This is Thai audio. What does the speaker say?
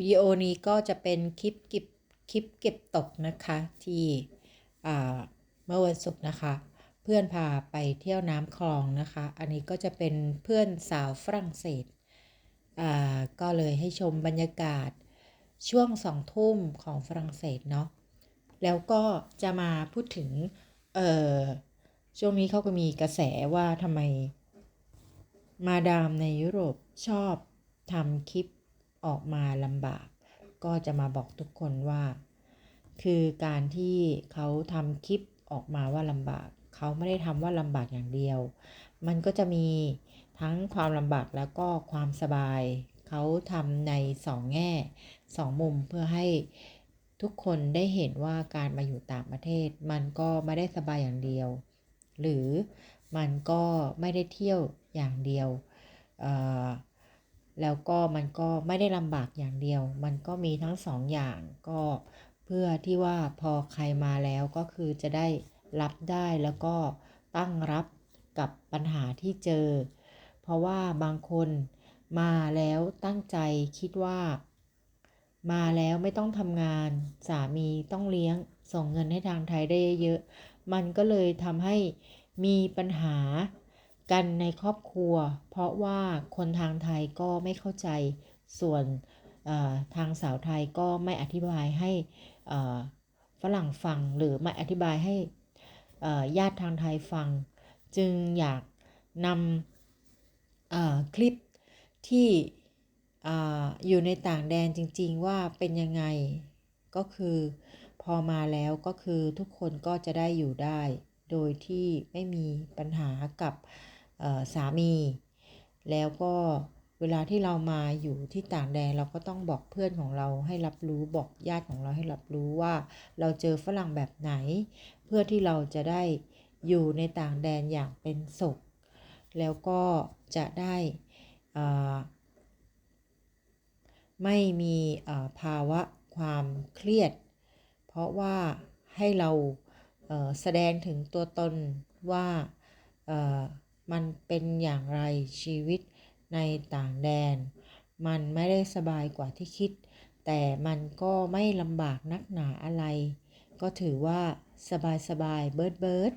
วิดีโอนี้ก็จะเป็นคลิปเก็บคลิปเก็บตกนะคะที่เมื่อวันศุกร์นะคะ เพื่อนพาไปเที่ยวน้ำคลองนะคะ อันนี้ก็จะเป็นเพื่อนสาวฝรั่งเศสก็เลยให้ชมบรรยากาศช่วงสองทุ่มของฝรั่งเศสเนาะแล้วก็จะมาพูดถึงช่วงนี้เขาก็มีกระแสว่าทำไมมาดามในยุโรปชอบทำคลิป ออกมาลำบาก ก็จะมาบอกทุกคนว่า คือการที่เขาทำคลิปออกมาว่าลำบาก เขาไม่ได้ทำว่าลำบากอย่างเดียว มันก็จะมีทั้งความลำบากแล้วก็ความสบาย เขาทำในสองแง่สองมุมเพื่อให้ทุกคนได้เห็นว่าการมาอยู่ต่างประเทศ มันก็ไม่ได้สบายอย่างเดียว หรือมันก็ไม่ได้เที่ยวอย่างเดียวเอ่อ แล้วก็มันก็ไม่ได้ลำบากอย่างเดียว มันก็มีทั้งสองอย่างก็เพื่อที่ว่าพอใครมาแล้วก็คือจะได้รับได้แล้วก็ตั้งรับกับปัญหาที่เจอ เพราะว่าบางคนมาแล้วตั้งใจคิดว่า มาแล้วไม่ต้องทำงานสามีต้องเลี้ยงส่งเงินให้ทางไทยได้เยอะ มันก็เลยทำให้มีปัญหา กันในครอบครัว เพราะว่าคนทางไทยก็ไม่เข้าใจส่วนทางสาวไทยก็ไม่อธิบายให้ฝรั่งฟังหรือไม่อธิบายให้ญาติทางไทยฟัง จึงอยากนำคลิปที่ออยู่ในต่างแดนจริง ๆ ว่าเป็นยังไงก็คือพอมาแล้วก็คือทุกคนก็จะได้อยู่ได้ โดยที่ไม่มีปัญหากับ สามี แล้วก็เวลาที่เรามาอยู่ที่ต่างแดนเราก็ต้องบอกเพื่อนของเราให้รับรู้บอกญาติของเราให้รับรู้ว่า เราเจอฝรั่งแบบไหน เพื่อที่เราจะได้อยู่ในต่างแดนอย่างเป็นสุข แล้วก็จะได้ไม่มีภาวะความเครียด เพราะว่าให้เราแสดงถึงตัวตนว่า มันเป็นอย่างไรชีวิตในต่างแดน มันไม่ได้สบายกว่าที่คิด แต่มันก็ไม่ลำบากนักหนาอะไร ก็ถือว่าสบายสบายเบิร์ดเบิร์ด